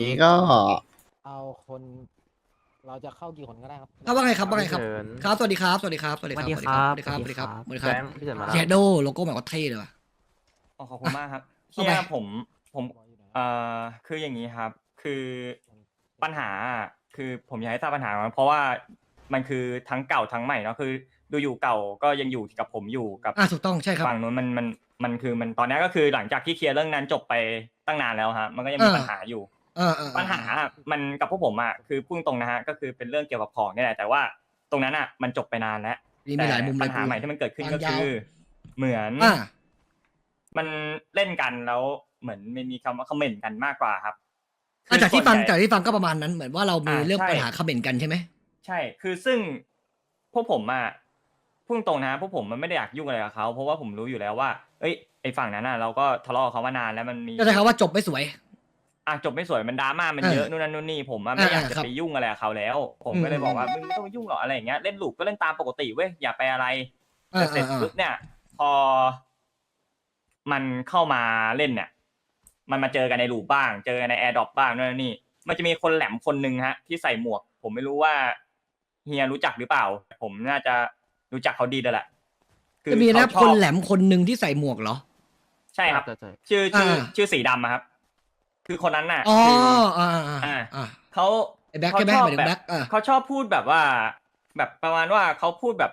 นี้ก็เอาคน เราจะเข้ากี่คนก็ได้ครับครับว่าไงครับว่าไงครับพี่เฉินครับ สวัสดีครับ สวัสดีครับ สวัสดีครับ สวัสดีครับ สวัสดีครับ สวัสดีครับสวัสดีคแบรับงค์พี่เฉินมาเจแล้วโดโลโก้แบบว่าเท่เลยว่ะ อ๋อขอบคุณมากครับทำเฮีไมยผมผมเอ่อคืออย่างนี้ครับ คือปัญหาอะคือผมอยากให้ทราบปัญหาก่อนเพราะว่ามันคือทั้งเก่าทั้งใหม่เนาะคือ ดูอยู่เก่าก็ยังอยู่กับผมอยู่กับอ่าถูกต้องใช่ครับฝั่งนู้นมันมันมันคือมันตอนนี้ก็คือหลังจากที่เคลียร์เรื่องนั้นจบไปตั้งนานแล้วฮะมันก็ยังมีอ่าปัญหาอยู่ เออเออเออปัญหาอะมันกับพวกผมอะคือพูดตรงนะฮะก็คือเป็นเรื่องเกี่ยวกับของนี่แหละแต่ว่าตรงนั้นอะ มันจบไปนานแล้วนี่มีหลายมุมแต่เลยปัญหาใหม่ที่มันเกิดขึ้นก็ยาวคือ เหมือนอ่ามันเล่นกันแล้วเหมือนมันมีคำว่าคอมเมนต์กันมากกว่าครับอะจากที่ฟังส่วนใหญ่จากที่ฟังก็ประมาณนั้น เหมือนว่าเรามีอ่าเรื่องใช่ปัญหาคอมเมนต์กันใช่ไหมใช่ คือซึ่งพวกผมอะพูดตรงนะพวกผมมันไม่ได้อยากยุ่งอะไรกับเขาเพราะว่าผมรู้อยู่แล้วว่า เอ้ยไอฝั่งนั้นอะเราก็ทะเลาะกับเขามานานแล้วมันมีก็ใช้คำว่าจบไม่สวย อะจบไม่สวยมันดราม่ามันเออเยอะนู่นนั่นนู่นนี่ผมอะไม่อยากอ่าจะครับไปยุ่งอะไรกับเขาแล้ว ผมก็เลยอืมบอกว่ามึงไม่ต้องไปยุ่งหรอกอะไรอย่างเงี้ยเล่นลูกก็เล่นตามปกติเว้ยอย่าไปอะไรเออแต่เสร็จเออเออปุ๊บเนี่ย พอ มันเข้ามาเล่นเนี่ย มันมาเจอกันในลูปบ้าง เจอกันในแอร์ดรอปบ้างนู่นนนนี่ มันจะมีคนแหลมคนหนึ่งฮะ ที่ใส่หมวก ผมไม่รู้ว่าเฮียรู้จักหรือเปล่า ผมน่าจะรู้จักเขาดีแล้วแหละจะมีนะเขาชอบคนแหลมคนหนึ่งที่ใส่หมวกเหรอ ใช่ครับใช่ใช่ชื่อชื่ออ่าชื่อสีดำอะครับ คือคนนั้นน่ะอ๋อคืออ่าอ่าอ่าอ่าอ่าเขาไอ้แบ็คเขาใช่ไหมชอบหมายถึงแบบแบ็คอ่าเขาชอบพูดแบบว่า แบบประมาณว่าเขาพูดแบบ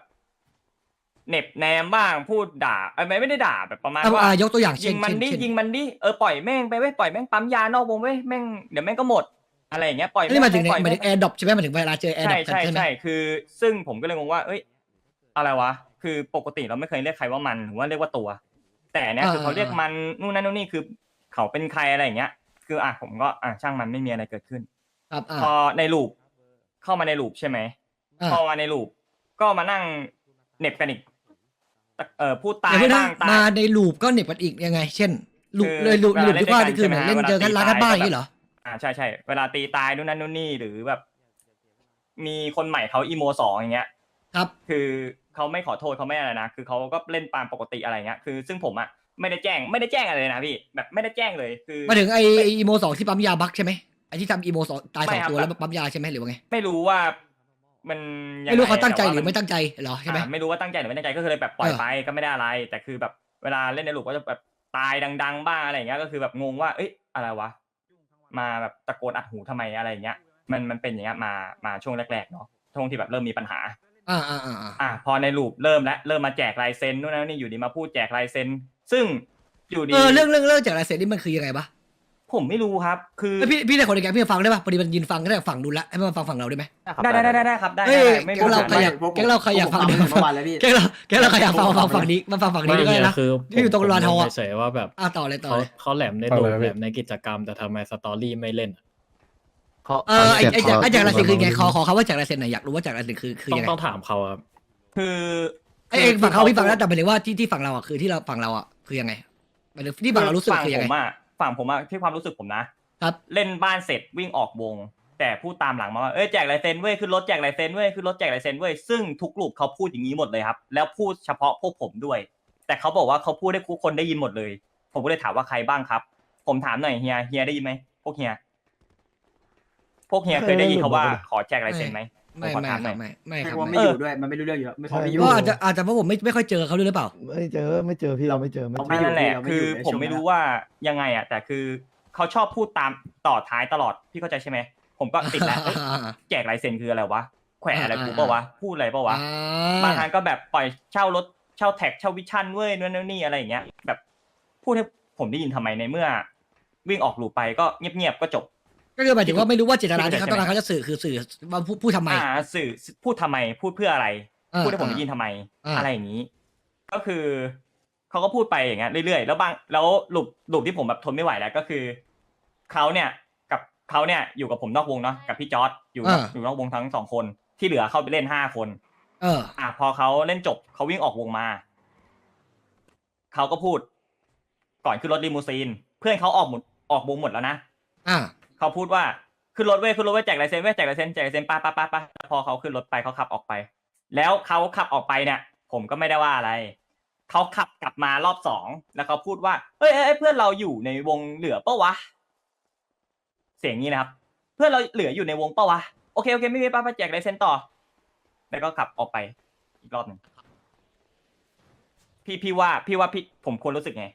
เหน็บแนมบ้างพูดด่าเอ้ยไม่ไม่ได้ด่าแบบประมาณเอาว่าอ่ายกตัวอย่างยิเช่นงมันเช่นดิเช่นยิงมันดิเออปล่อยแม่งไปเว้ยปล่อยแม่งปั๊มยานอกวงเว้ยแม่งเดี๋ยวแม่งก็หมดอะไรอย่างเงี้ยปล่อยอันนี้หมายถึงปล่อยหมายถึงแอร์ดรอปใช่ไหมหมายถึงเวลาเจอแอร์ดรใช่อปกันใช่ใช่ไหมใช่คือ ซึ่งผมก็เลยงงว่าเอ้ย อะไรวะ คือปกติเราไม่เคยเรียกใครว่ามันหรือว่าเรียกว่าตัว แต่เนี้ยคือเขาเรียกมันนู่นนั่นนู่นนี่คือ เขาเป็นใครอะไรอย่างเงี้ย คืออะผมก็อะช่างมันไม่มีอะไรเกิดขึ้น ครับอ่าพอในลูปเข้ามาในลูปใช่ไหมอ่าพอมาในลูปก็มานั่งเหน็บกันอีกเออพูดตายเดี๋ยวนะบ้างตาย มาในลูปก็เหน็บกันอีกยังไง เช่นลูปคือเลยลูปเวลาลูปที่ว่าเล่นนี่คือเหมือนใช่ไหมเล่นเวลาเจอกันตีร้านกันตายบ้านก็อย่างนี้แบบเหรออ่าใช่ใช่เวลาตีตายนู่นนั่นนู่นนี่หรือแบบ มีคนใหม่เขาอีโมสองอย่างเงี้ย ครับ คือเขาไม่ขอโทษเขาไม่อะไรนะ คือเขาก็เล่นตามปกติอะไรเงี้ย คือซึ่งผมอะ ไม่ได้แจ้ง ไม่ได้แจ้งอะไรเลยนะพี่แบบไม่ได้แจ้งเลยคือ มาถึงไอไอ้อีโมสองที่ปั๊มยาบักใช่ไหมไอที่ทำอีโมสองตายสไม่องครับ ตัวแล้วปั๊มยาใช่ไหมหรือว่าไงไม่รู้ว่ามันยังไม่รู้งเขาตั้งใจแต่หว่รือไม่ตั้งใจเหรอใช่ไหม อ่าไม่รู้ว่าตั้งใจหรือไม่ตั้งใจก็คือเลยแบบปล่อยเออ ไปก็ไม่ได้อะไร แต่คือแบบเวลาเล่นในลูกก็จะแบบตายดัง ๆ บ้างอะไรอย่างเงี้ยก็คือแบบงงว่าเอ้ยอะไรวะมาแบบตะโกนอัดหูทำไมอะไรอย่างเงี้ย มันมันเป็นอย่างเงี้ยมามาช่วงแรกๆเนาะช่วงที่แบบเริ่มมีปัญหา อ่าอ่าอ่าอ่าอะพอในลูปเริ่มแล้วเริ่มมาแจกลายเซ็นนู่นนั่นนี่อยู่ดีมาพูดแจกลายเซ็น ซึ่งอยู่ดีเออเรื่องเรื่องเรื่องจากลายเซ็นนี่มันคือยังไงปะผมไม่รู้ครับ คือเอ้ยพี่พี่ในคนในแกงพี่ฟังได้ปะพอดีมันยินฟังก็ได้ฝั่งดูนละให้มันฟังฝั่งเราได้ไหมได้ได้ได้ได้ได้ครับได้เฮ้ยได้ไม่แก๊งเราปัญใครหอยากแก๊งเราใครอยากฟังเเดี๋ยวมื่อวานแล้วพี่ แกงเราแกงเราใครอยากฟังมาฟังฝั่งนี้มาฟังฝั่งนี้ไม่ด้วยเนี่ยนะ คือที่อยู่ตรงลานทองอะเฉยๆว่าแบบอะต่อเลยต่อเขาเลย เขาแหลมในต่อรูปเลยแหลมในกิจกรรม แต่ทำไมสตอรี่ไม่เล่นอะเขาเออไอไอจากไอจากลายเซ็นคือไงขขออขอคำว่าจากลายเซ็นหน่อยอยากรู้ว่าจากลายเซ็นคือคือต้อยังงไงต้องถามเขาครับ คือ ไอเองฝั่งเขาพี่ฟังแล้วแต่หมายถึงว่าที่ที่ฝั่งเราอะคือที่เราฝั่งเราอะ คือยังไงหมายถึงที่ฝั่งเรารู้สึกฝั่งคือยัผงไงมอะฝั่งผมอะที่ความรู้สึกผมนะ ครับ เล่นบ้านเสร็จวิ่งออกวง แต่พูดตามหลังมาว่าเอ้ยแจกลายเซ็นเว้ยขึ้นรถแจกลายเซ็นเว้ยขึ้นรถแจกลายเซ็นเว้ยซึ่งทุกกลุ่มเขาพูดอย่างนี้หมดเลยครับ แล้วพูดเฉพาะพวกผมด้วย แต่เขาบอกว่าเขาพูดให้ทุกคนได้ยินหมดเลย ผมก็เลยถามว่าใครบ้างครับ ผมถามหน่อยเฮียเฮียได้ยินไหมพวกเฮียพวกเฮียเคยได้ยินเขาว่าขอแจกลายเซ็นไหม ไม่ผมขอไม่ถามหคน่รัอบยไม่ไม่คใช่รับว่าไม่ไม่อยู่ด้วยมันไม่รู้เรื่องอยู่แล้วไม่พอไม่อยู่ ก็อาจจะอาจจะเพราะผมไม่ไม่ค่อยเจอเขาด้วยหรือเปล่า ไม่เจอไม่เจอพี่เราไม่เจอไม่เราเจไม่ออยู่นั่นแหละเราไม่คือยู่อในผมช่วงไม่นั้นรู้ว่ายังไงอะแต่คือเขาชอบพูดตามต่อท้ายตลอดพี่เข้าใจใช่ไหมผมก็ติดแล้วเอ้ยแจกลายเซ็นคืออะไรวะแขวนอะไรอ่ากูเปล่าวะพูดอะไรเปล่าวะ บางครั้งก็แบบปล่อยเช่ารถเช่าแท็กเช่าวิชั่นเว้ยนู่นนนนี่อะไรอย่างเงี้ยแบบพูดให้ผมได้ยินทำไมในเมื่อ วิ่งออกหลูปไปก็เงียบๆก็จบ ก็คือหมายถึงว่าไม่รู้ว่าเจตนาที่เขาใช่ไหมต้องการเขาจะสื่อคือสื่อว่าพูดพูดทำไม อ่าสื่อพูดทำไมพูดเพื่ออะไร อ่าพูดให้ผมได้ยินทำไม อ่า อะไรอย่างนี้ ก็คือเขาก็พูดไปอย่างเงี้ยเรื่อยๆแล้วบางแล้วหลุปหลุปที่ผมแบบทนไม่ไหวแล้วก็คือเขาเนี่ยกับเขาเนี่ยอยู่กับผมนอกวงเนาะกับพี่จอร์ดอยู่กับอยู่นอกวงทั้งสองคนที่เหลือเข้าไปเล่นห้าคน เออ อะพอเขาเล่นจบเขาวิ่งออกวงมา เขาก็พูด ก่อนขึ้นรถลิมูซีน เพื่อนเขาออกหมดออกวงหมดแล้วนะ อ่า เขาพูดว่าขึ้นรถเว้ยขึ้นรถเว้ยแจกลายเซ็นเว้ยแจกลายเซ็นแจกลายเซ็นป้าป้าป้าป้าพอเขาขึ้นรถไปเขาขับออกไป แล้วเขาขับออกไปเนี่ย ผมก็ไม่ได้ว่าอะไรเขาขับกลับมารอบสองแล้วเขาพูดว่าเอ้ยเอ้ยเพื่อนเราอยู่ในวงเหลือปะวะ เสียงนี้นะครับ เพื่อนเราเหลืออยู่ในวงปะวะโอเคโอเคไม่มีป้าไปแจกลายเซ็นต่อ แล้วก็ขับออกไปอีกรอบหนึ่งพี่พี่ว่าพี่ว่าพี่ผมควรรู้สึกไง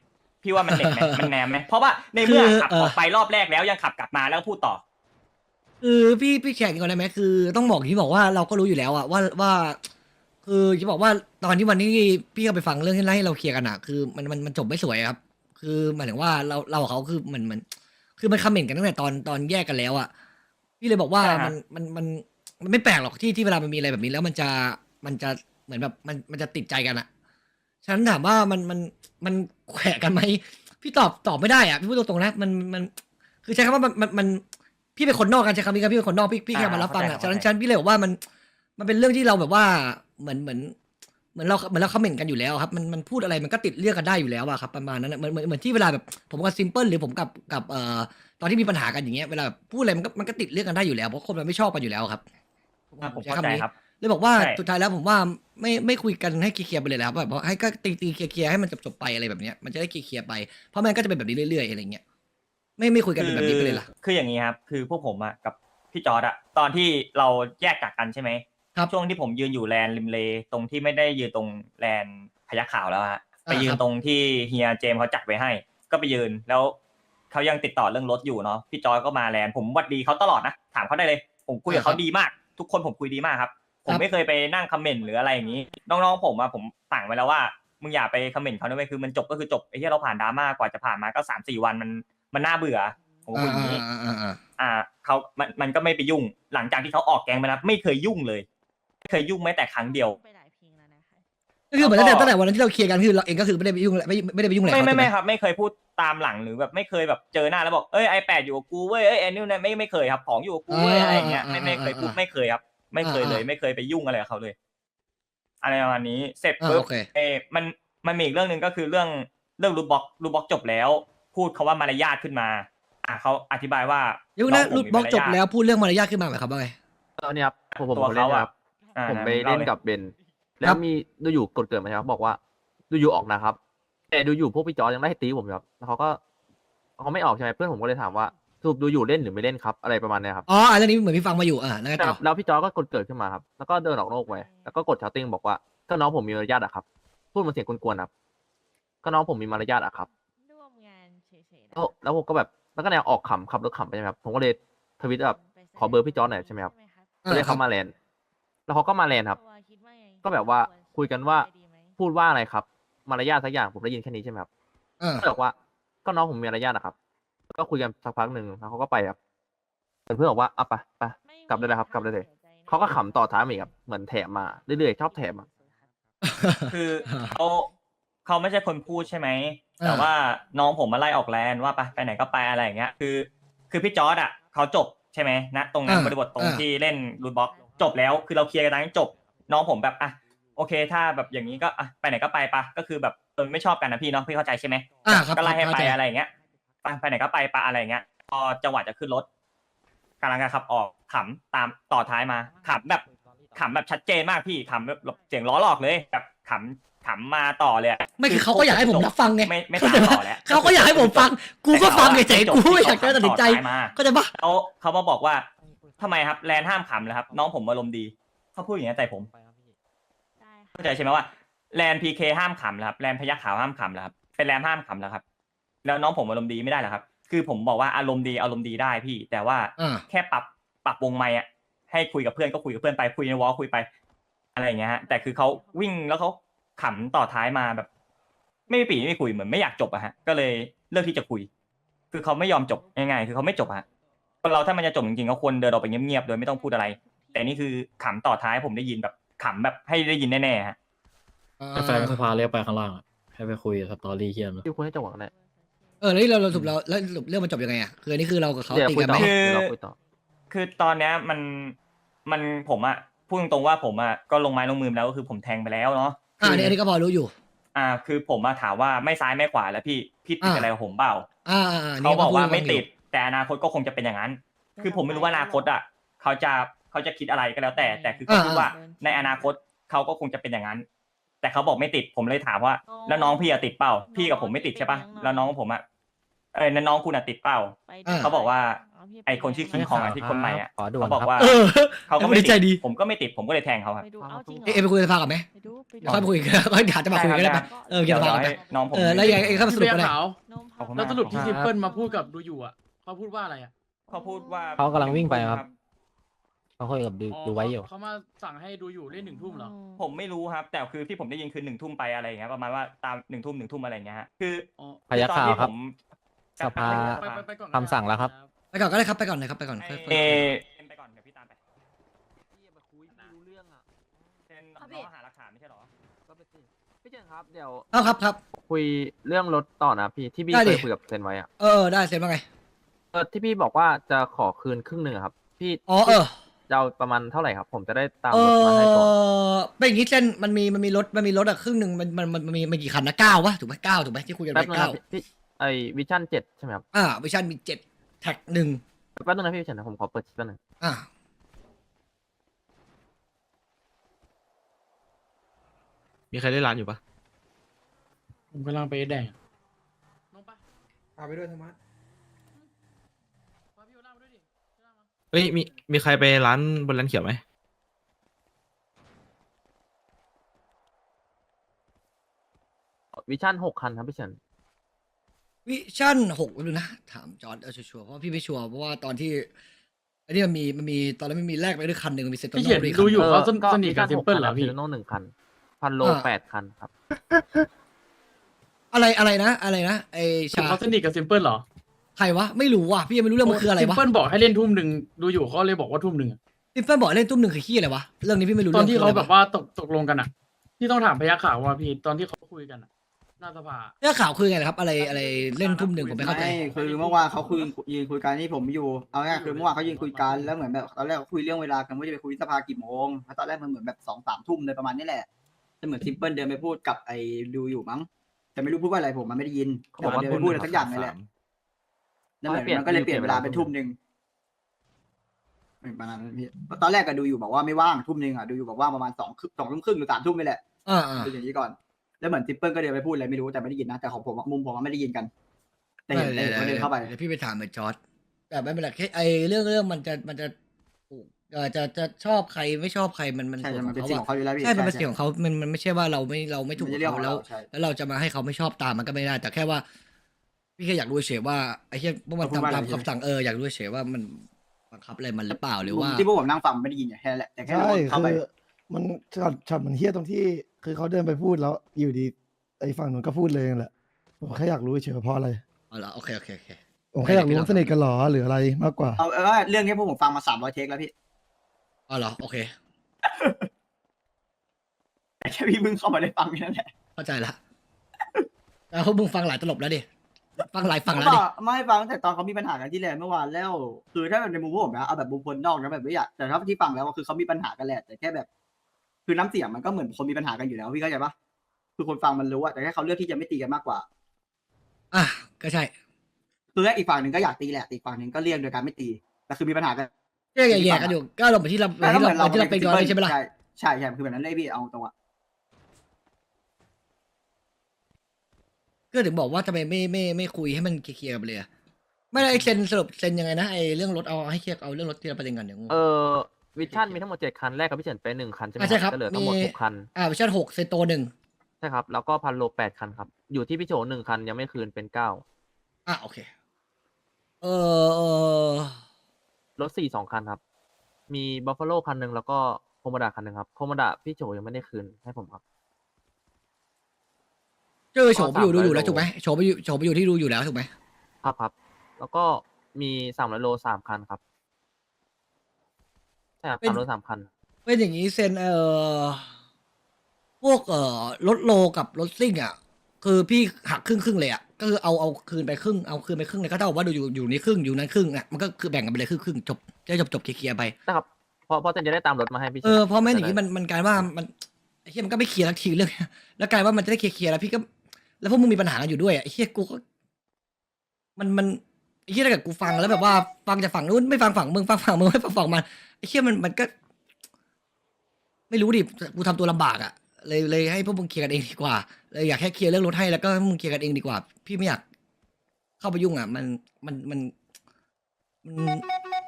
พี่ว่ามันเด็กไหมมันแนมไหมเพราะว่าในเมื่อคือขับเอ่อออกไปรอบแรกแล้วยังขับกลับมาแล้วพูดต่อ คือพี่พี่แข่งก่อนได้ไหมคือ ต้องบอกอย่างที่บอกว่าเราก็รู้อยู่แล้วอะว่าว่า คือจะบอกว่าตอนที่วันนี้พี่ก็ไปฟังเรื่องที่ให้เราเคลียร์กันอะคือมันมันมันจบไม่สวยอะครับ คือหมายถึงว่าเราเรากับเขาคือเหมือนเหมือนคือมันคอมเมนต์กันตั้งแต่ตอนตอนแยกกันแล้วอะพี่เลยบอกว่าใช่ฮะมันมันมันมันไม่แปลกหรอกที่ที่เวลามันมีอะไรแบบนี้แล้วมันจะมันจะเหมือนแบบมันมันจะติดใจกันอะ ฉะนันถามว่ามันมันมันแขวะกันไหมพี่ตอบตอบไม่ได้อะพี่พูดตรงๆนะมันมันคือใช้คำว่ามันมันมันพี่เป็นคนนอกกันใช้คำนี้ครับพี่เป็นคนนอกพี่พี่แค่อ่ามารับฟังเข้าใจอะฉะนั้นเข้าใจฉะนันพี่เลยบอกว่ามันมันเป็นเรื่องที่เราแบบว่าเหมือนเหมือนเหมือนเราเหมือนเราคอมเมนต์กันอยู่แล้วครับมันมันพูดอะไรมันก็ติดเรื่องกันได้อยู่แล้วอะครับประมาณนั้นอะเหมือนเหมือนเหมือนที่เวลาแบบผมกับซิมเพิลหรือผมกับกับเอ่อตอนที่มีปัญหากันอย่างเงี้ยเวลาแบบพูดอะไรมันก็มันก็ติดเรื่องกันได้อยู่แล้วเพราะคนมันไม่ชอบกันอยู่แล้วครับ อะผมใช้เข้าใจคำนี้ครับ เลยบอกว่าใช่ สุดท้ายแล้วผมว่าไม่ไม่คุยกันให้เคลียร์ๆไปเลยนะครับแบบให้ก็ตีตีเคลียร์ๆให้มันจบๆไปอะไรแบบเนี้ยมันจะได้เคลียร์ๆไปเพราะมันก็จะเป็นแบบนี้เรื่อยๆอะไรเงี้ยไม่ไม่คุยกันเป็นแบบนี้ไปเลยล่ะ คืออย่างนี้ครับ คือพวกผมอะกับพี่จอร์ดอะตอนที่เราแยกจากกันใช่ไหมครับ ช่วงที่ผมยืนอยู่แลนริมเลตรงที่ไม่ได้ยืนตรงแลนพยัคฆ์ขาวแล้วฮะไปยืนตรงที่เฮียเจมส์เขาจัดไว้ให้ ก็ไปยืนแล้วเขายังติดต่อเรื่องรถอยู่เนาะพี่จอร์ดก็มาแลนผมหวัดดีเขาตลอดนะถามเขาได้เลย ผมคุยกับเขาดีมาก ทุกคนผมคุยดีมากครับ ผมไม่เคยไปนั่งคอมเมนต์หรืออะไรอย่างนี้ น้องๆผมอะผมสั่งไว้แล้วว่ามึงอย่าไปคอมเมนต์เขาด้วยคือมันจบก็คือจบไอ้ที่เราผ่านดราม่ากว่าจะผ่านมาก็สามสี่วันมันมันน่าเบื่อผมก็คุยอย่างนี้อ่าอ่าอ่าอ่าเขามันมันก็ไม่ไปยุ่ง หลังจากที่เขาออกแกงไปแล้วไม่เคยยุ่งเลยไม่เคยยุ่งแม้แต่ครั้งเดียวไปหลายเพลงแล้วนะคะก็คือเหมือนตั้งแต่ตั้งแต่วันนั้นที่เราเคลียร์กันคือเราเองก็คือไม่ได้ไปยุ่งไม่ไม่ได้ไปยุ่งอะไรไม่กับไม่เขาไม่ถูกหครับ ไม่เคยพูดตามหลังหรือแบบไม่เคยแบบเจอหน้าแล้วบอกเอ้ยไอแปดอยู่กับกูเว้ยเอ้ยแอนนิวเนี่ยไม่ไม่เคยครับของอยู่กับกูเว้ยอะไรอย่างเงี้ยไม่ไม่เคยพูดไม่เคยครับ ไม่เคยเลย ไม่เคยไปยุ่งอะไรกับเขาเลย อะไรประมาณนี้เสร็จอ่าปุ๊บโอเคเออมันมันมีอีกเรื่องหนึ่งก็คือเรื่องเรื่องรูบ็อกรูบ็อกจบแล้ว พูดคาว่ามารยาทขึ้นมา อะเขาอธิบายว่ายุคนั้นองผมรุดมีบล็อกมารจยาบทแล้วพูดเรื่องมารยาทขึ้นมาหมายความว่าไงตอนนี้ครับผมผมตัวผมเล่นเขาอะนะครับอ่าผมไปล่าเล่นยกับเบนแล้วมีดูอยู่กดเกิดมาครับบอกว่า ดูอยู่ออกนะครับ แต่ดูอยู่พวกพี่จอยังได้ตีผมอยู่ครับแล้วเขาก็เขาไม่ออกใช่ไหมเพื่อนผมก็เลยถามว่า สรุปดูอยู่เล่นหรือไม่เล่นครับ อะไรประมาณเนี้ยครับอ๋ออันนี้เหมือนพี่ฟังมาอยู่อ่าแล้วไงต่อ แล้วพี่จอก็กดเกิดขึ้นมาครับ แล้วก็เดินออกนอกไปแล้วก็กดชาร์ติ้งบอกว่าก็น้องผมมีมารยาทอะครับ พูดเหมันเสียงกวนๆครับก็น้องผมมีมารยาทอะครับ ร่วมงานเฉยๆนะแล้วแล้วผมก็แบบแล้วก็แนวออกขำขับรถขำไปใช่ไหมครับผมก็เลยทวิตแบบ ขอเบอร์พี่จอร์จหน่อยใช่ไหมครับ ก็เลยเขามาแลนด์แล้วเขาก็มาแลนด์ครับ ก็แบบว่าคุยกันว่า พูดว่าอะไรครับ มารยาทสักอย่างผมได้ยินแค่นี้ใช่ไหมครับอ่าก็บอกว่าก็น้องผมมีมารยาทนะครับ ก็คุยกันสักพักหนึ่งแล้วเขาก็ไปครับเพื่อนบอกว่าเอาไปไปกลับได้เลยครับกลับได้เลยเขาก็ขำต่อท้ายมาอีกครับเหมือนแถมมาเรื่อยๆชอบแถมอะคือเขาเขาไม่ใช่คนพูดใช่ไหมอ่าแต่ว่าน้องผมมาไล่ออกแลนว่าไปไปไหนก็ไปอะไรอย่างเงี้ย คือ คือพี่จอร์ดอะเขาจบใช่ไหมณตรงนั้นอ่าบริบทตรงอ่าที่เล่นรูทบ็อกจบแล้ว คือเราเคลียร์กันตรงนั้นจบ น้องผมแบบอะโอเค ถ้าแบบอย่างนี้ก็อะไปไหนก็ไปปะก็คือแบบเออไม่ชอบกันนะพี่เนาะพี่เข้าใจใช่ไหมอ่าครับก็ไล่ให้เข้าไปใจอะไรอย่างเงี้ย ไปไปไหนก็ไปปะอะไรอย่างเงี้ย พอจังหวะจะขึ้นรถกำลังจะขับออกขำตามต่อท้ายมาขำแบบขำแบบชัดเจนมากพี่ขำแบบเสียงล้อหลอกเลยแบบขำขำมาต่อเลยะไม่คือเขาก็อยากให้ผมรับฟังไงไม่ไม่เข้าตาใจมปะต่อแล้วเขาก็อยากให้ผมฟัง กูก็ฟังเฉยๆกูไม่อยากจะตัดสินใจต่อท้ายมาเข้าใจปะเขาเขามาบอกว่าทำไมครับแลนห้ามขำเลยครับ น้องผมอารมณ์ดีเขาพูดอย่างนี้ยใส่ผมเข้าใจใช่ไหมว่าแลนพีเคห้ามขำแล้วครับแลนพยัคฆ์ขาวห้ามขำแล้วครับเป็นแลนห้ามขำแล้วครับ แล้วน้องผมอารมณ์ดีไม่ได้เหรอครับ คือผมบอกว่าอารมณ์ดีอารมณ์ดีได้พี่ แต่ว่าอ่าแค่ปรับปรับวงไม้อะให้คุยกับเพื่อนก็คุยกับเพื่อนไปคุยในวอลคุยไป อะไรอย่างเงี้ยฮะแต่คือเขาวิ่งแล้วเขาขำต่อท้ายมาแบบ ไม่ปีไม่คุยเหมือนไม่อยากจบอะฮะ ก็เลยเลือกที่จะคุย คือเขาไม่ยอมจบง่ายๆคือเขาไม่จบอะฮะคนเราถ้ามันจะจบจริงๆเขาควรเดินออกไปเงียบๆโดยไม่ต้องพูดอะไร แต่นี่คือขำต่อท้ายผมได้ยินแบบขำแบบให้ได้ยินแน่ๆฮะให้แฟนสภาเรียกไปข้างล่างอะให้ไปคุยสตอรี่เฮียนที่คุยให้จังหวะกันแหละ เออแล้วนี่เราเราสรุปเราแล้วสรุปเรื่องมันจบยังไงอะคืออันนี้คือเรากับเขาเดี๋ยวตีคุยกันต่ไหอม คือ เดี๋ยวเราคุยต่อ คือตอนเนี้ยมันมันผมอะพูดตรงๆว่าผมอะก็ลงไม้ลงมือแล้วก็คือผมแทงไปแล้วเนาะอ่าอันนี้อันนี้ก็พอรู้อยู่ อ่า คือผมมาถามว่าไม่ซ้ายไม่ขวาแล้วพี่พี่ติดอ่า อะไรกับผมเปล่าอ่าอ่าอันเขานี้บอกว่าพูไม่ให้ฟังติยู่ดแต่อนาคตก็คงจะเป็นอย่างนั้น คือผมไม่รู้ว่าอนาคตอะเขาจะเขาจะคิดอะไรก็แล้วแต่แต่คือเขาพูดว่าในอนาคตเขาก็คงจะเป็นอย่างนั้น แต่เขาบอกไม่ติดผมเลยถามว่าแล้วน้องพี่อะติดเปล่า พี่กับผมไม่ติดใช่ปะแล้วน้องผมอะเออน้องคุณอะติดเป้าไปอ่าเขาบอกว่าพี่ไอคนชื่อคิงคองอะที่คนใหม่อะขอด่วนเขาบอกครับว่า เออเขาก็ไม่ไม่ได้ใจติดดีผมก็ไม่ติดผมก็เลยแทงเขาครับไปดูเอาจริงเหรเอยเอยไปคุยกับสภาก่อนไหมไปดูไปดูเดี๋ยวค่อยไปคุยกันค่อยหาจะมาคุยกันได้ปะ เออเกี่ยวกับสภาก่อนไหมให้น้องผม เออแล้วยังไงเอยเข้ามาสรุปกันเลยขาวนมขอบคุณแล้มาวก สรุปที่ครับซิมเปิลมาพูดกับดูอยู่อะเขาพูดว่าอะไรอะ เขาพูดว่าเขากำลังวิ่งไปครับ เขาคุยกับดูดูไว้อยู่ เขามาสั่งให้ดูอยู่เล่นหนึ่งทุ่มเหรอ ผมไม่รู้ครับ แต่คือที่ผมได้ยินคือหนึ่งทุ่มไปอะไรอย่างเงี้ยประมาณว่าตามหนึ่งทุ่มหนึ่งทุ่มอะไรอย่างเงี้ยฮะคืออ๋อ พยาข่าวครับอตอนที่ผมสภา ไปไปไปก่อนคำสั่งแล้วครับ ไปก่อนก็ได้ครับไปก่อนเลยครับไปก่อนไอค่อยเอๆเอ็นไปก่อนเดี๋ยวพี่ตามไปพี่อย่ามาคุยไม่รู้เรื่องอะเอ็นน้องหาหลักฐานไม่ใช่เหรอ ก็ไปสิพี่เจนครับเดี๋ยวเอาครับครับ คุยเรื่องรถต่อนะพี่ที่พี่ได้เคดิยคุยกับเซนไว้อะเออได้เสร็จว่าไงเออที่พี่บอกว่าจะขอคืนครึ่งหนึ่งอะครับ พี่อ๋อเออ จะเอาประมาณเท่าไหร่ครับ ผมจะได้ตามเอรถมาให้ก่อนอเป็นอย่างนี้เส้นมันมีมันมีรถมันมีรถอะครึ่งหนึ่งมันมันมันมันมีมันกี่คันนะเก้าวะถูกไหมเก้าถูกไหมที่คุยกันแป๊ไปบนึงเก้านะพี่ไอวิชั่นเจ็ดใช่ไหมครับอ่าวิชันมีเจ็ดแท็กหนึ่งแป๊บนึงนะพี่เฉยนะผมขอเปิดชิปแป๊บนึงอ่ามีใครได้ร้านอยู่ปะผมกำลังไปแดงน้องปะพาไปด้วยธรรมะ พาพี่โอน่ามาด้วยดิโอ น่ามาเอ้ยมีมีใครไปร้านบนร้านเขียวไหมวิชั่นหกคันครับพี่เฉยวิชั่นหกดูนะ ถามจอร์ดเออชัวร์ๆเพราะว่าพี่ไม่ชัวร์เพราะว่าตอนที่อันนี้มันมีมันมีตอนนั้นมันมีแลกไปด้วยคันหนึ่งมันมีเซ็ตตัวพี่โน้เขียนด้วยดูคันอยู่เขาสนก็สนิทกับซิมเปิลเหรอพี่ซิโน่หนึ่งคัน พันโลอ่าแปดคันครับ อะไรอะไรนะ อะไรนะไอชาเขาสนิทกับซิมเปิลเหรอ ใครวะไม่รู้ว่ะพี่ยังไม่รู้เรื่องมันคืออะไรซิมวะเปิลบอกให้เล่นทุ่มหนึ่งดูอยู่เขาเลยบอกว่าทุ่มหนึ่งอะซิมเปิลบอกเล่นตุ้มหนึ่งคือขี้อะไรวะเรื่องนี้พี่ไม่รู้ตเรื่ออนงที่คือเขาอะไรแบบวะว่าตกตกลงกันอะที่ต้องถามพยาข่าวว่าพี่ตอนที่เขาคุยกันอะหน้าสภา เรื่องข่าวคือไงนะครับ อะไรอะไรเล่นทุ่มหนึ่งผมไม่เข้าใจ ไม่คือเมื่อวานเขาคุยยืนคุยกันที่ผมอยู่เอาง่ายๆคือเมื่อวานเขายืนคุยกันแล้วเหมือนแบบตอนแรกเขาคุยเรื่องเวลากันว่าจะไปคุยสภากี่โมงแล้วตอนแรกมันเหมือนแบบสองสามทุ่มเลยประมาณนี้แหละแต่เหมือนซิมเปิลเดินไปพูดกับไอ้ดูอยู่มั้งแต่ไม่รู้พูดว่าอะไรผมมันไม่ได้ยินเขาบอกว่าเดินไปพูดอะไรสักอย่างนี่แหละ แล้วเหมือนมันก็เลยเปลี่ยนเวลาเป็นทุ่มหนึ่งประมาณนั้นพี่ตอนแรกก็ดูอยู่บอกว่าไม่ว่างทุ่มหนึ่งอะดูอยู่บอกว่าประมาณสองสองทุ่มครึ่งหรือสามทุ่มนี่แหละอ่าอ่าเป็นอย่างนี้ก่อน แล้วเหมือนซิปเปิลก็เดินไปพูดอะไรไม่รู้แต่ไม่ได้ยินนะแต่ของผมอะมุมผมอะไม่ได้ยินกัน แต่เห็นแต่เห็นเขาเดินเข้าไปเดี๋ยวพี่ไปถามไอ้จอร์ดแต่ไม่เป็นไรแค่ไอ้เรื่องเรื่องมันจะมันจะเอ่อจะจะชอบใครไม่ชอบใครมันมันใช่ส่วนมันเป็นขสิ่งของเขาอยู่แล้วพี่ใช่มันเป็นสิ่งของเขามันมันไม่ใช่ว่าเราไม่เราไม่ถูกไม่กับใช่เรื่องของเขาแล้วเราใช่แล้วเราจะมาให้เขาไม่ชอบตามมันก็ไม่ได้ แต่แค่ว่า พี่แค่อยากรู้เฉยๆว่าไอ้เหี้ยพวกมันเขาพูดว่าทำตามอะไรคำสั่งเอออยากรู้เฉยๆว่ามันบังคับอะไรมันหรือเปล่าหรือว่า ที่พวกผมนั่งฟังไม่ได้ยินอย่างแค่นั้นแหละแต่แค่ใช่ เข้าคืไปอมันช็อตช็อตมันเฮี้ยตรงที่ คือเขาเดินไปพูดแล้วอยู่ดีไอ้ฝั่งนู้นก็พูดเลยนั่นแหละผมแค่อยากรู้เฉยๆเพราะอะไร เอาละโอเคโอเคโอเค ผมแค่อยากรู้ว่าสนิทกันเหรอหรืออะไรมากกว่า เอาเอาว่าเรื่องนี้พวกผมฟังมาสามร้อยเทคแล้วพี่เอาเหรอโอเคแต่แค่พี่เพิ่งเข้ามาได้ฟังแค่นั้นแหละเข้าใจละแล้วพวกมึงฟังหลายตลบแล้วดิ ฟังหลายฟังแล้วก็ดิ ไม่ฟังแต่ตอนเขามีปัญหากันที่แลนด์เมื่อวานแล้ว คือถ้าแบบในมุมพวกผมนะเอาแบบบุคคลนอกนะแบบไม่อยากแต่ถ้าที่ฟังแล้วอะคือเขามีปัญหากันแหละแต่แค่แบบ คือน้ำเสียงมันก็เหมือนคนมีปัญหากันอยู่แล้วพี่เข้าใจปะคือคนฟังมันรู้อะแต่แค่เขาเลือกที่จะไม่ตีกันมากกว่า อะ ก็ใช่คือแรกอีกฝั่งหนึ่งก็อยากตีแหละแต่อีกฝั่งหนึ่งก็เลี่ยงโดยการไม่ตีแต่คือมีปัญหากันแยกแยกกันอยู่ ก็ลงไปที่เราที่เราที่เราเป็นย้อนเลยใช่ไหมล่ะ ใช่ใช่ใช่คือแบบนั้นเลยพี่เอาตรงอะ ก็ถึงบอกว่าทำไมไม่ไม่ไม่คุยให้มันเคลียร์ๆกันไปเลยอะไม่ได้ไอ้เซ็นสรุปเซ็นยังไงนะไอ้เรื่องรถเอาให้เคลียร์เอาเรื่องรถที่เราประเด็นกันเดี๋ยวงง เออวิชั่นมีทั้งหมดเจ็ดคันแรกกับพี่เฉินไปหนึ่งคันใช่ไหมอะใช่ครับก็เหลือทั้งหมดมี หกคันอ่าวิชั่นหกเซนโตหนึ่งใช่ครับแล้วก็พันโลแปดคันครับอยู่ที่พี่โฉหนึ่งคันยังไม่คืนเป็นเก้าอะโอเคเออเออรถสี่สองคันครับ มีบัฟฟาโลคันหนึ่งแล้วก็โคโมดาคันหนึ่งครับโคโมดาพี่โฉยังไม่ได้คืนให้ผมครับ เจอโฉมไปอยู่ดูอยู่แล้วถูกไหมโฉมไปอยู่โฉมไปอยู่ที่ดูอยู่แล้วถูกไหมครับครับ แล้วก็มีสามร้อยโลสามคันครับใช่ครับสามร้อยสามคัน เป็นอย่างนี้เซ็นเออพวกเอ่อรถโลกับรถซิ่งอะคือพี่หักครึ่งครึ่งๆเลยอะก็คือเอาเอาคืนไปครึ่งเอาคืนไปครึ่งเลยก็เท่ากับว่าดูอยู่อยู่นี้ครึ่งอยู่นั้นครึ่งอะมันก็คือแบ่งกันไปเลยครึ่งครึ่งๆจบจะจบจบเคลียร์ๆไปนะครับเพราะเพราะเต้นจะได้ตามรถมาให้พี่เออเพราะไม่อย่างนี้นี้มันมันกลายว่ามันไอ้เฮียมันก็ไม่เคลียร์ทักทีเรื่องเนี้ยแล้วกลายว่ามันจะได้เคลียร์ๆแล้วพี่ก็ แล้วพวกมึงมีปัญหากันอยู่ด้วยอะไอ้เฮียกูก็มันมันไอ้เฮียถ้าเกิดกูฟังแล้วแบบว่าฟังจากฝั่งนู้นไม่ฟังฝั่งมึงฟังฝั่งมึงไม่ฟังฝั่งมันไอ้เฮียมันมันก็ ไม่รู้ดิกูทำตัวลำบากอะเลยเลยให้พวกมึงเคลียร์กันเองดีกว่าเลยอยากแค่เคลียร์เรื่องรถให้แล้วก็ให้มึงเคลียร์กันเองดีกว่า พี่ไม่อยาก เข้าไปยุ่งอะมันมันมันมัน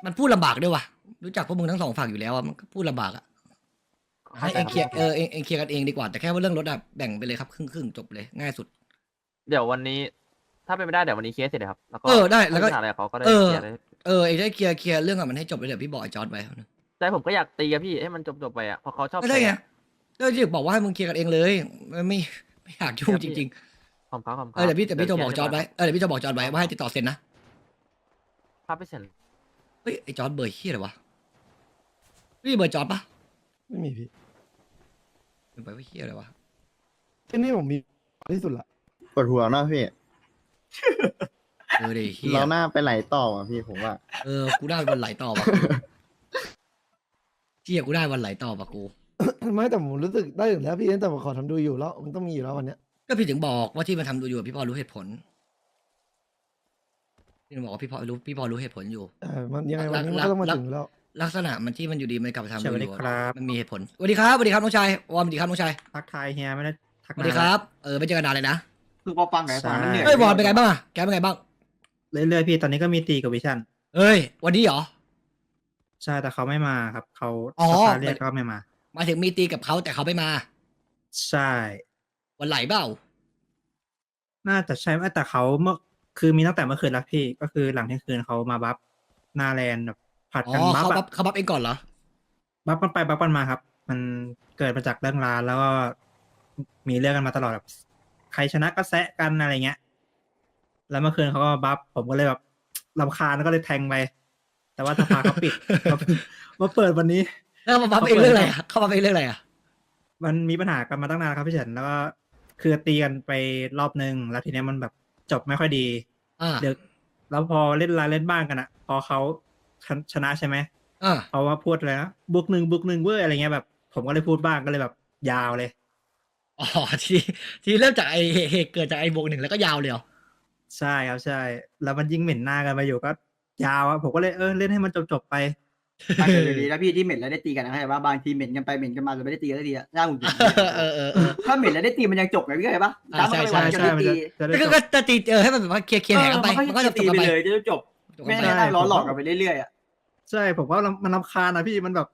มันพูดลำบากด้วยว่ะรู้จักพวกมึงทั้งสองฝั่งอยู่แล้วอะมันก็พูดลำบากอะ ให้เองเคลียร์เออเองเองเคลียร์กันเองดีกว่าแต่แค่ว่าเรื่องรถอะแบ่งไปเลยครับครึ่งครึ่งๆจบเลยง่ายสุด เดี๋ยววันนี้ถ้าเป็นไม่ได้เดี๋ยววันนี้เคลียร์เสร็จเลยครับแล้วก็เออได้แล้วก็ ถ้ามีปัญหาอะไรกับเขาก็ได้เออเคลียร์ได้เออเองได้เคลียร์เคลียร์เรื่องอะมันให้จบไปเดี๋ยวพี่บอกไอ้จอร์ดไปแต่ผมก็อยากตีอะพี่ให้มันจบจบๆไปอะเพราะเขาชอบไม่ได้ไงแพ้ก็ที่บอกว่าให้มึงเคลียร์กันเองเลยไม่ไม่ไม่อยากยุ่งจริงขอบคุณครับขอบคุณๆเออเดี๋ยวพี่แต่พี่จะบอกจอร์ดไปไว้เออเดี๋ยวพี่จะบอกจอร์ดไว้ว่าให้ติดต่อเซ็นนะ ครับไปเซ็นเฮ้ยไอ้จอร์ดเบอร์เฮียอะไรวะนี่เบอร์จอร์ดปะ ไม่มีพี่เบอร์เฮียอะไรวะที่นี่ผมมีที่สุดละปวดหัวเนาะพี่เออเดี๋ยวเฮียเราหน้าไปไหลต่ออะพี่ผมว่า เออกูได้วันไหลต่อว่ะเฮียกูได้วันไหลต่อว่ะกู ไม่แต่ผมรู้สึกได้อยู่แล้วพี่แต่ผมขอทำดูอยู่แล้วมันต้องมีอยู่แล้ววันเนี้ยก็พี่ถึงบอกว่าที่มันทำดูอยู่อะพี่พอรู้เหตุผลพี่ถึงบอกว่าพี่พอรู้พี่พอรู้เหตุผลอยู่ เออมันยังไงวันนี้มันรักก็ต้องมารักถึงแล้ว ลักษณะมันที่มันอยู่ดีมันกลับไปทำสวัสดีอยู่อะครับ มันมีเหตุผลสวัสดีครับสวัสดีครับน้องชายวอร์มสวัสดีครับน้องชายทักทายเฮียไม่ได้ทักสวัสดีครับเออไม่เจอกันนานเลยนะคือพอฟังไงฟังมันเหนื่อยเฮ้ยวอร์มเป็นไงบ้างอะแกเป็นไงบ้างเรื่อยๆพี่ตอนนี้ก็มีตีกับวิชั่นเอ้ยวันนี้เหรอ ใช่แต่เขาไม่มาครับเขาอ๋อ สภาเรียกก็ไม่มา หมายถึงมีตีกับเขาแต่เขาไม่มา ใช่ วันไหลเปล่าน่าจะใช่แต่เขาเมื่อคือมีตั้งแต่เมื่อคืนแล้วพี่ก็คือหลังเที่ยงคืนเขามาบัฟหนาแลนด์แบบ ผัดอ๋กันอบัฟเขาบัอะฟเขาบัฟเองก่อนเหรอ บัฟกันไปบัฟกันมาครับ มันเกิดมาจากเรื่องร้านแล้วก็มีเรื่องกันมาตลอดแบบใครชนะก็แซะกันอะไรเงี้ย แล้วเมื่อคืนเขาก็มาบัฟผมก็เลยแบบลำคาญก็เลยแทงไป แต่ว่าสภาเขาปิด มามาเปิดวันนี้ แล้วเขามาบัฟเองเรื่องอะไรอะเขาบัฟเองเรื่องอะไรอะมันมีปัญหากันมาตั้งนานครับพี่เฉินแล้วก็คือตีกันไปรอบนึง แล้วทีเนี้ยมันแบบจบไม่ค่อยดี อ่าเดี๋ยวแล้วพอเล่นลายเล่นบ้านกันอะพอเขา ชนชนะใช่ไหมอ่าเขาว่าพูดอะไรนะบุกหนึ่งบุกหนึ่งเว้ยอะไรเงี้ยแบบ ผมก็เลยพูดบ้างก็เลยแบบยาวเลยอ๋อทีทีเริ่มจากไอเหตุเกิดจากไอบวกหนึ่งแล้วก็ยาวเลยเหรอใช่ครับใช่ แล้วมันยิ่งเหม็นหน้ากันไปอยู่ก็ ยาวอะผมก็เลยเออเล่นให้มันจบจบๆไปไม่เดี๋ยวดีแล้วพี่ที่เหม็นแล้วได้ตีกันนะเข้าใจป่ะบางทีเหม็นกันไปเหม็นกันมาเราไม่ได้ตีกันได้ดีอะหน้าหงุดหงิดเออเออเออถ้าเหม็นแล้วได้ตีมันยังจบไงพี่เข้าใจป่ะอ่าใช่ใช่ถ้าใช่มันมันไม่จะวันจะจะได้ได้ก็ตีก็จะตีเออให้มันแบบว่าเคลียร์เคลียร์แหกกันไปเออมันก็จะจตีบกันไปไปเลยจะจบจบ ไม่กันไปได้นั่งล้อหลอกกันไปเรื่อยๆอะใช่ผมว่ามันรำคาญนะพี่มันแบบ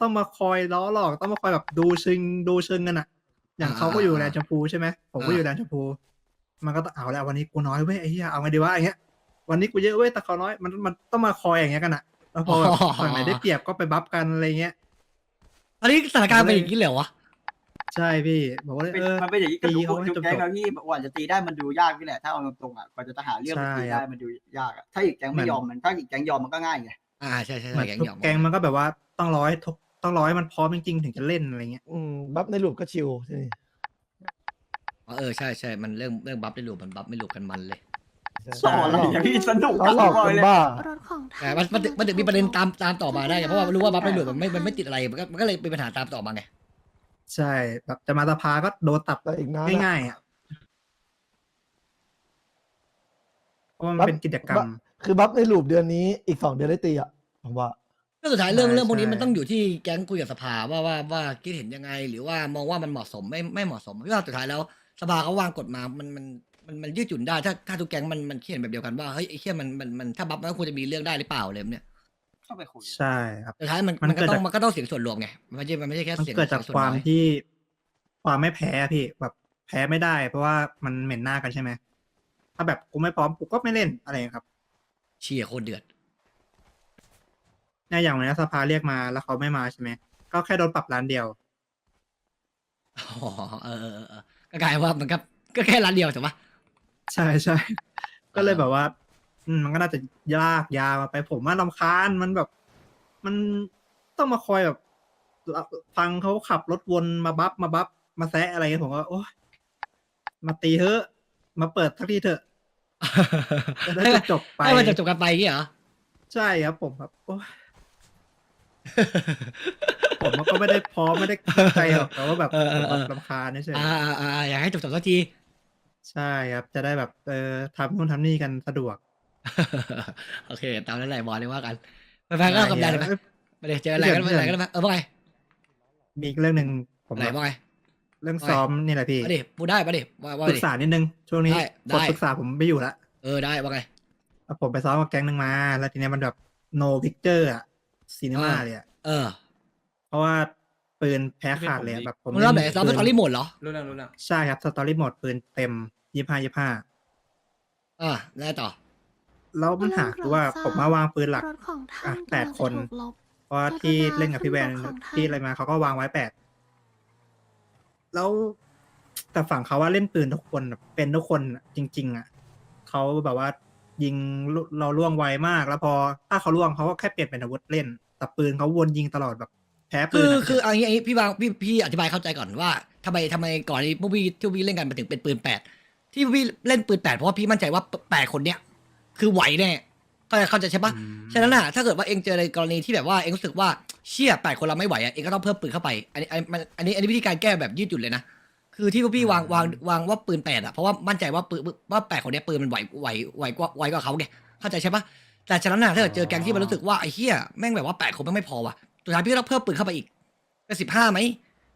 ต้องมาคอยล้อหลอกต้องมาคอยแบบดูชึงดูชึงกันอะอย่างเขาก็อยู่แลนด์ชมพูใช่ไหมผมก็อยู่แลนด์ชมพู มันก็ต้องเอาแล้ววันนี้กูน้อยเว้ยไอ้เหี้ยเอาไงดีวะอย่างเงี้ย วันนี้กูเยอะเว้ยแต่เขาน้อยมันมันต้องมาคอยอย่างเงี้ยกันอะแล้วพอแบบฝั่งไหนได้เปรียบก็ไปบัฟกันอะไรเงี้ยอันนี้สถานการณ์เป็นอย่างนี้เลยเหรอวะ ใช่พี่บอกว่าเป็นเออ มันเป็นอย่างนี้กับตีทุกเขาให้ทุกจบแก๊งๆอะพี่กว่าจะตีได้มันดูยากพี่แหละ ถ้าเอาตรงๆอะกว่าจะหาเรื่องมันตีใช่ครัได้บมันดูยากอะถ้าอีกแก๊งไม่ยอมมันถ้าอีกแก๊งยอมมันก็ง่ายไงอ่าใช่ใช่เหมืใช่อนแกงทุหยอกกแกงมันก็แบบว่าต้องร้อยทุกต้องร้อยมันพร้อมจริงๆถึงจะเล่นอะไรเงี้ย อืมบัฟในรูปก็ชิวใช่ไหมอ๋อเออใช่ใช่มันเรื่องเรื่องบัฟได้หลูกมันบัฟไม่หลูกกันมันเลยสอนอะไรอย่างพี่สนุกล้อหลอกบคนเลยบ้าแต่มันมันถึงมันถึงมีประเด็นตามตามต่อมาได้ไงเพราะว่ารู้ว่าบัฟได้หลูกมันไม่มันไม่ติดอะไรมันก็มันก็เลยเป็นปัญหาตามต่อมาไง ใช่แบบจะมาสภาก็โดนตับแต่อีกนานนะ ง่ายๆอะเพราะว่ามันบัฟเป็นกิจกรรม คือบัฟในรูปเดือนนี้อีกสองเดือนได้ตีอะผมว่า ก็สุดท้ายเรื่องใช่เรื่องพวกนี้ใช่ มันต้องอยู่ที่แก๊งคุยกับสภาว่าว่าว่าคิดเห็นยังไง หรือว่ามองว่ามันเหมาะสมไม่ไม่เหมาะสมพี่ว่าสุดท้ายแล้วสภาเขาวางกฎมา มันมันมันมันยืดหยุ่นได้ถ้าถ้าทุกแก๊งมันมันคิดเห็นแบบเดียวกันว่าเฮ้ยไอ้เหี้ยมันมันมันถ้าบัฟมันก็ควรจะมีเรื่องได้หรือเปล่าเลยเนี่ย เข้าไปคุยใช่ครับสุดท้ายมันมันมันก็เกิดต้องจากมันก็ต้องเสียงส่วนรวมไงมันไม่ใช่มันไม่ใช่แค่มันเสียงเกิดจากส่นความน้อยที่ความไม่แพ้อะพี่แบบแพ้ไม่ได้ เพราะว่ามันเหม็นหน้ากันใช่ไหมถ้าแบบกูไม่พร้อมกูก็ไม่เล่นอะไรอย่างเงี้ยครับเชียร์โคตรเดือดเนี่ยอย่างวันนี้สภาเรียกมาแล้วเขาไม่มาใช่ไหมก็แค่โดนปรับร้านเดียวอ๋อเออเออเออเออก็กลายว่ามันก็ก็แค่ร้านเดียวถูกปะใช่ใช่ก็เลยแบบว่า อืมมันก็น่าจะยากยาวไปผมว่าลำคาญมันแบบ มันต้องมาคอยแบบฟังเขาขับรถวนมาบัฟมาบัฟมาแซะอะไรเงี้ยผมก็โอ๊ยมาตีเถอะ มาเปิดทักทีเถอะจะได้จบๆไปให้มันจบจบกันไปอย่างงี้เหรอใช่ครับผมครับโอ๊ยผมก็ไม่ได้พร้อมไม่ได้ตั้งใจหรอกแต่ว่าแบบเออเอผอมเออแบบรำคาญเฉยๆอ่าอ่าอ่าอยากให้จบจบสักทีใช่ครับ จะได้แบบเออทำนู่นทำนี่กันสะดวก โอเค ตามนั้นแหละบอลเลยว่ากันไปแฟนก็กำลังเลยไหมเอ้ยไปเลยเจออะไรกันเพื่ไปอนอะไรกันไหมเออว่าไงมีอีกเรื่องหนึ่งผมไหนว่าไงเรื่องซ้อมนี่แหละพี่มาดิพูดได้มาดิว่าว่าปรึดิกษานิดนึงช่วงนี้ได้กดได้ปรึกษาผมไม่อยู่ละเออได้ว่าไงแล้วผมไปซ้อมกับแก๊งหนึ่งมา แล้วทีเนี้ยมันแบบ no picture อะซีนีมาอ่าเลยอะเออ เพราะว่าปืนแพ้ขาดเลยอะแบบผมมึงรอบไหนล่รอบเป็นปืออริโหมดเหรอรู้แล้วรู้แล้วใช่ครับสตอรี่โหมดปืนเต็มยี่ห้ายี่ห้าอ่าได้ต่อ แล้วปัญหาคือว่าผมมาวางปืนหลัก รถของท่าอะนแปดกำลังจะคนถูกลบ เพราะว่าพัฒนาที่เล่นกับพี่แวนสำหรับของไทยที่อะไรมาเขาก็วางไว้แปดแล้วแต่ฝั่งเขาว่าเล่นปืนทุกคนแบบเป็นทุกคนอะจริง ๆ อะเขาแบบว่า ยิงลุเราล่วงไวมาก แล้วพอถ้าเขาล่วงเขาก็แค่เปลี่ยนเป็นอาวุธเล่น แต่ปืนเขาวนยิงตลอดแบบ แพ้ปืคืนออะคืออันนี้อันนี้พี่วางพี่พี่อธิบายเข้าใจก่อนว่าทำไมทำไมก่อนที่พวกพี่ที่พวกพี่เล่นกันมาถึงเป็นปืนแปดที่พวกพี่เล่นปืนแปดเพราะว่าพี่มั่นใจว่าแปดคนเนี้ย คือไหวแน่เข้าใจเข้าใจใช่ปะฉะนั้นน่ะถ้าเกิดว่าเองเจอในกรณีที่แบบว่าเองรู้สึกว่าเชี่ยแปดคนเราไม่ไหวอะเองก็ต้องเพิ่มปืนเข้าไปอันนี้อันนี้มันอันนี้อันนี้วิธีการแก้แบบยืดหยุ่นเลยนะคือที่พวกพี่วางวางวางว่าปืนแปดอะเพราะว่ามั่นใจว่าปืนว่าแปดคนเนี้ยปืนมันไหวไหวไหวกว่าไหวกว่าเขาไงเข้าใจใช่ปะแต่ฉะนั้นน่ะถ้าเกิดเจอแก๊งที่มันรู้สึกว่าไอ้เหี้ยแม่งแบบว่าแปดคนแม่งไม่พอว่ะสุดท้ายพี่ก็ต้องเพิ่มปืนเข้าไปอีกเป็นสิบห้าไหม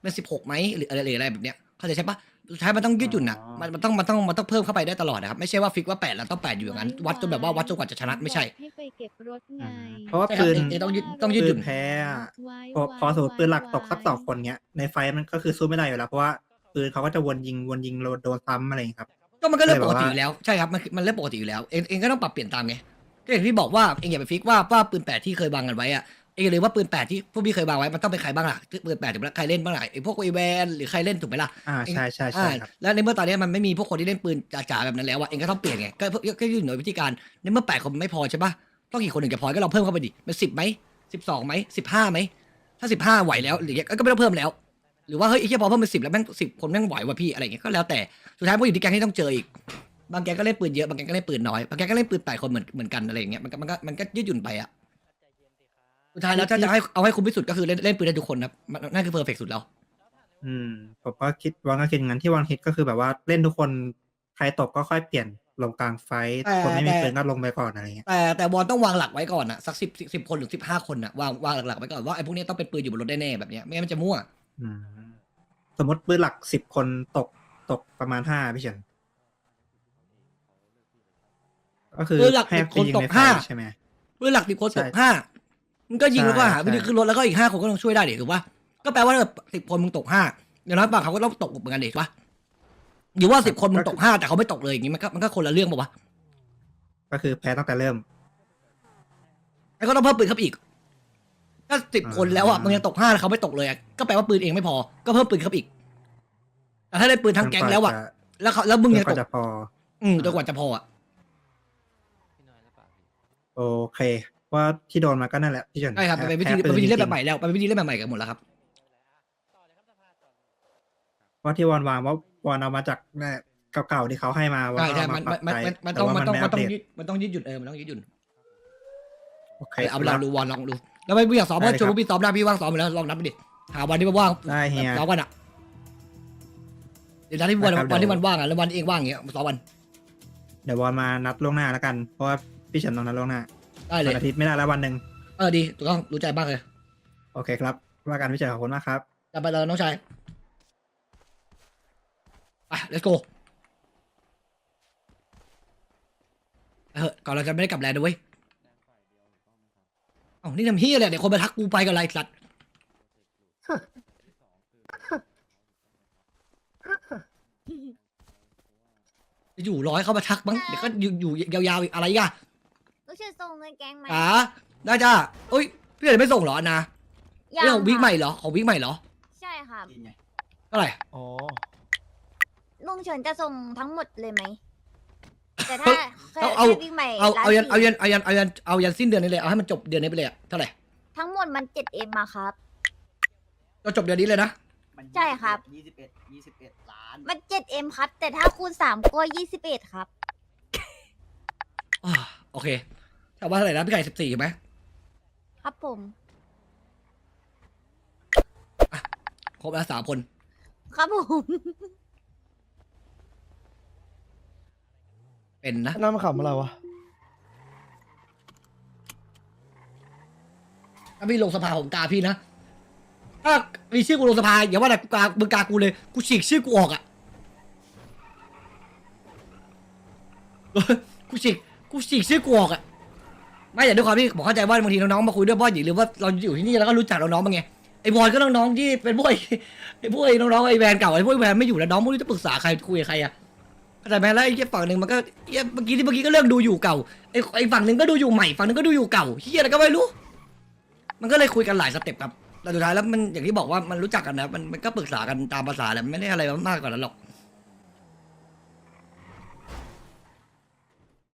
เป็นสิบหกไหมหรืออะไรหรืออะไรแบบเนี้ยเข้าใจใช่ปะ สุดท้ายมันต้องยืดหยุ่นอะมันมันต้องมันต้องมันต้องเพิ่มเข้าไปได้ตลอดนะครับไม่ใช่ว่าฟิกว่าแปดแล้วต้องแปดอยู่อย่างนั้นวัดจนแบบว่าวัดจนกว่าจะชนะไม่ใช่ ให้ไปเก็บรถไงเพราะว่าใช่ครับปืนเองต้องยืดต้องยืดหปืยุ่นนแพ้อะไว้พอไว้พอสมมติปืนหลักตกสักไว้สองคนเนี้ยในไฟท์มันก็คือสู้ไม่ได้อยู่แล้วเพราะว่าปืนเขาก็จะวนยิงวนยิงโดนซ้ำอะไรอย่างเงี้ยครับ ก็มันก็เรื่องเลยปแบบกติว่าอยู่แล้วใช่ครับมันมันเรื่องปกติอยู่แล้วเองเองก็ต้องปรับเปลี่ยนตามไงก็อย่างที่บอกว่าเองอย่าไปฟิกว่าว่าปืนแปดที่เคยวางกันไว้อะ เองอย่าลืมว่าปืนแปดที่พวกพี่เคยวางไว้มันต้องเป็นใครบ้างล่ะปืนแปดถึงใครเล่นบ้างล่ะไอ้พวกไอแวนหรือใครเล่นถูกไหมล่ะ อ่าเองใช่ใช่ใช่อ่าครับแล้วในเมื่อตอนนี้มันไม่มีพวกคนที่เล่นปืนจ๋าๆแบบนั้นแล้วอะเองก็ต้องเปลี่ยนไงก็ก็ก็ยื่นหน่วยวิธีการในเมื่อแปดคนมันไม่พอใช่ปะต้องกี่คนถึงจะพอก็เราเพิ่มเข้าไปดิเป็นสิบไหมสิบสองไหมสิบห้าไหมถ้าสิบห้าไหวแล้วหรือก็ไม่ต้องเพิ่มแล้ว หรือว่าเฮ้ยไอ้เหี้ยพอเพิ่มเป็นสิบแล้วแม่งสิบคนแม่งไหวว่ะพี่อะไรอย่างเงี้ยก็แล้วแต่สุดท้ายมันก็อยู่ที่แก๊งที่ต้องเจออีก บางแก๊งก็เล่นปืนเยอะบางแก๊งก็เล่นปืนน้อยบางแก๊งก็เล่นปืนแปดคนเหมือนเหมือนกันอะไรอย่างเงี้ยมันก็มันก็มันก็ยืดหยุ่นไปอะ สุดท้ายแล้วถ้าจะให้เอาให้คุ้มที่สุดก็คือเล่นเล่นปืนได้ทุกคนนะมันนั่นคือเพอร์เฟกสุดแล้ว อืม ผมก็คิดวางก็คิดอย่างนั้นที่วางคิดก็คือแบบว่าเล่นทุกคนใครตกก็ค่อยเปลี่ยนลงกลางไฟท์แต่คนไม่มีแต่ ปืนก็ลงไปก่อนอะไรเงี้ย แต่แต่บอลต้องวางหลักไว้ก่อนอะสักสิบสิบคนหรือสิบห้าคนอะวางวางหลักๆไว้ก่อนว่าไอ้พวกนี้ต้องเป็นปืนอยู่บนรถแน่ๆแบบเนี้ยไม่งั้นมันจะมั่ว อืม สมมติปืนหลักสิบคนตกตกประมาณห้าพี่เฉินก็คือปืนหลักให้สิบไปคนยิงตในกไฟห้า ใช่ไหม ปืนหลักสิบคนใช่ตกห้า มันก็ยิงแล้วก็หาใช่วิธีขึ้นรถแล้วก็อีกห้าคนก็ต้องช่วยได้ดิถูกปะก็แปลว่าสิบคนมึงตกห้าอย่างน้อยปากเขาก็ต้องตกเหมือนกันดิถูกปะหรือว่าสิบคนมึงตกห้าแต่เขาไม่ตกเลยอย่างงี้มันก็มันก็คนละเรื่องปะวะก็คือแพ้ตั้งแต่เริ่มไอ้ก็ต้องเพิ่มปืนเข้าไปอีกก็สิบคนแล้วอะอ่ามัมันยังตกห้าแล้วเขาไม่ตกเลยอะก็แปลว่าปืนเองไม่พอ ก็เพิ่มปืนเข้าไปอีกแต่ถ้าได้ปืนทั้งแก๊งแล้วอะแล้วเขาแล้วมึงยังก็ตกจะพออืมจนกว่าจะพออะโอเค ว่าที่โดนมาก็นั่นแหละพี่เฉินใช่ครับมันเป็นวิธีแพ้มันเป็นวิธีเล่นจแบริบงใหม่แล้วมันเป็นวิธีเล่นแบบใหม่กันหมดแล้วครับๆเพราะที่วอนวางว่าวอนเอามาจากเนี่ยเก่าๆที่เขาให้มาว่าใช่ใช่เอามันมาปรับมันใช้มันมันแต่ต้องว่ามันต้องไมันต้องปเดยืดมันต้องยืดหยุ่นเออมันต้องยืดหยุ่นโอเค เอาไปลองดูวอนลองดู แล้วไม่อยากซ้อมได้ก็เลยชวนครับพวกพี่ซ้อมได้พี่ว่างซ้อมไปแล้วลองนับไปดิหาวันที่มันว่างได้เฮียซ้อมกันอะเดี๋ยวนัดที่วันได้ครับ วันที่เดี๋ยวมันว่างอะแล้ววันที่เองว่างอย่างเงี้ยมาซ้อมกันเดี๋ยววอนมานัดล่วงหน้าแล้วกัน เพราะว่าพี่เฉินต้องนัดล่วงหน้า ได้เลยวันอาทิตย์ไม่ได้แล้ววันหนึ่งเออดีถูกต้องรู้ใจมากเลยโอเคครับ ว่ากันพี่เฉินขอบคุณมากครับจะไปเลยน้องชายไป let's go ไปเถอะก่อนเราจะไม่ได้กลับแลนด์ด้วยเวยเอ้านี่ทำเฮียเลยเดี๋ยวคนมาทักกูไปกับไรสัตว์อยู่ร้อยเข้ามาทักมั้งเดี๋ยวก็อยู่อยู่ยาวๆอีกอะไรอีกอะลูกชื่อ ส่งเงินแกงไหมจ๋าได้จ้าเอ้ยพี่เอ๋ไม่ส่งเหรอนะยังเรื่องของวิกค่ะใหม่เหรอของวิกใหม่เหรอใช่ค่ะเท่าไหร่อ๋อ ลุงเฉินจะส่งทั้งหมดเลยไหมแต่ถ้าแค่เอาเอาแค่วิ่งใหม่เอาเอายันร้เอายันเอายันเอายันเอายันสิ้นเดือนนี้เลยเอาให้มันจบเดือนนี้ไปเลยอะเท่าไหร่ทั้งหมดมันเจ็ดเอ็มมาครับ เราจบเดือนนี้เลยนะใช่ครับ ยี่สิบเอ็ดยี่สิบเอ็ดล้านมันเจ็ดเอ็มครับ แต่ถ้าคูณสามก็ยี่สิบเอ็ดครับ อ่าโอเค แต่ว่าเท่าไหร่นะพี่ไก่สิบสี่ใช่ไหมครับผม ครบแล้วสามคน ครับผม เป็นนะ น้ำมันขำอะไรวะ ถ้าพี่ลงสภาผมกาพี่นะ ถ้ามีชื่อกูลงสภาอย่าว่าแต่กูกามึงกากูเลย กูฉีกชื่อกูออกอะ กูกูฉีกกูฉีกชื่อกูออกอะ ไม่แต่ด้วยความที่ผมเข้าใจว่าบางทีน้องๆมาคุยด้วยเพราะอย่าลืมว่าเราอยู่ที่นี่แล้วก็รู้จักน้องๆมาไงไอ้บอลก็น้องๆที่เป็นพวกไอ้ไอ้พวกไอ้น้องๆไอ้แวนเก่าไอ้พวกไอ้แวนไม่อยู่แล้วน้องไม่รู้จะปรึกษาใครคุยกับใครอะเข้าใจไหมแล้วไอ้เหี้ยฝั่งหนึ่งมันก็เหี้ยเมื่อกี้ที่เมื่อกี้ก็เรื่องดูอยู่เก่าไอ้ไอ้ฝั่งหนึ่งก็ดูอยู่ใหม่ฝั่งหนึ่งก็ดูอยู่เก่าเฮียอะไรก็ไม่รู้ มันก็เลยคุยกันหลายสเต็ปครับแต่สุดท้ายแล้วมันอย่างที่บอกว่ามันรู้จักกันนะมันมันก็ปรึกษากันตามภาษาแหละไม่ได้อะไรมากกว่านั้นหรอก